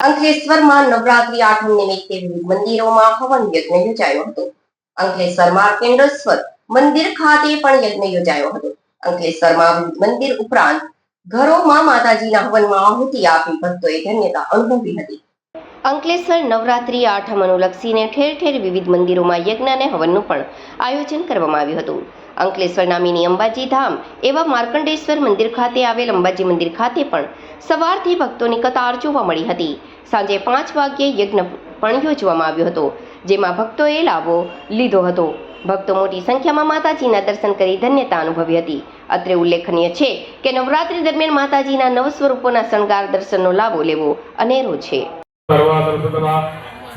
અંકલેશ્વરમાં નવરાત્રી આઠમ નિમિત્તે મંદિરોમાં હવન યજ્ઞ યોજાયો હતો. અંકલેશ્વરમાં કેન્દ્રેશ્વર મંદિર ખાતે પણ યજ્ઞ યોજાયો હતો. અંકલેશ્વરમાં મંદિર ઉપરાંત ઘરોમાં માતાજીના હવનમાં આહુતિ આપી ભક્તોએ ધન્યતા અનુભવી હતી. અંકલેશ્વર નવરાત્રી આઠમ અનુલક્ષીને ઠેર ઠેર વિવિધ મંદિરોમાં યજ્ઞ અને હવનનું પણ આયોજન કરવામાં આવ્યું હતું. અંકલેશ્વર નામીની અંબાજી ધામ એવા માર્કંડેશ્વર મંદિર ખાતે આવેલ અંબાજી મંદિર ખાતે પણ સવારથી ભક્તોની કતાર જોવા મળી હતી. સાંજે પાંચ વાગ્યે યજ્ઞ પણ યોજવામાં આવ્યો હતો, જેમાં ભક્તોએ લાભો લીધો હતો. ભક્તો મોટી સંખ્યામાં માતાજીના દર્શન કરી ધન્યતા અનુભવી હતી. અત્રે ઉલ્લેખનીય છે કે નવરાત્રી દરમિયાન માતાજીના નવ સ્વરૂપોના શણગાર દર્શનનો લાભો લેવો અનેરો છે. सर्वा सर्वतमा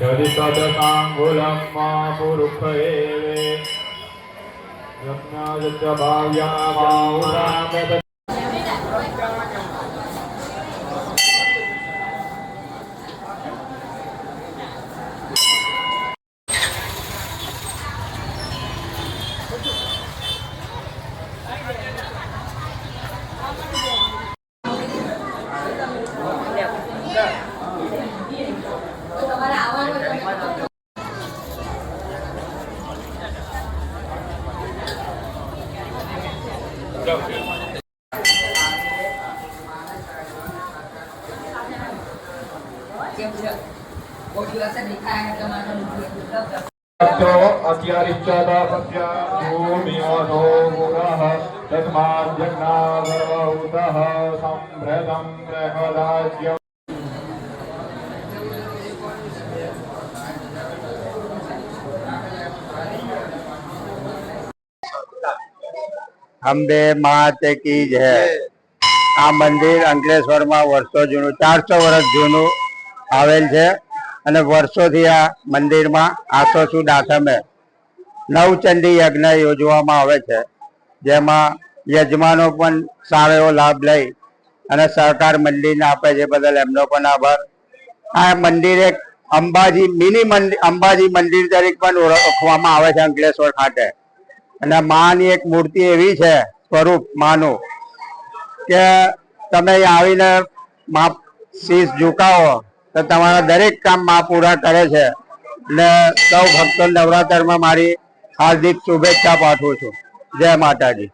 यदितदकाङ्गुलं मा पुरुषेवे यज्ञायज्ञ भाव्यामाहुरामद अत्यारिच्चदापत्या भूमियोधो पुरः तस्माद्यग्नाभवहुतः सम्भृतं અંબે માત કી જય. આ મંદિર અંકલેશ્વરમાં વર્ષો જૂનું, ચારસો વર્ષ જૂનું આવેલ છે અને વર્ષોથી આ મંદિરમાં આસો સુદ આઠમે નવચંડી યજ્ઞ યોજવામાં આવે છે, જેમાં યજમાનો પણ સારો એવો લાભ લઈ અને સહકાર મંદિરને આપે છે બદલ એમનો પણ આભાર. આ મંદિર એક અંબાજી, મિની મંદિર, અંબાજી મંદિર તરીકે પણ ઓળખવામાં આવે છે અંકલેશ્વર ખાતે. અને માની એક મૂર્તિ એવી છે, સ્વરૂપ માનું, કે તમે આવીને મા શીશ ઝુકાવો, તો તમારા દરેક કામમાં પૂરા કરે છે. એટલે સૌ ભક્તો નવરાત્રમાં મારી હાર્દિક શુભેચ્છા પાઠવું છું. જય માતાજી.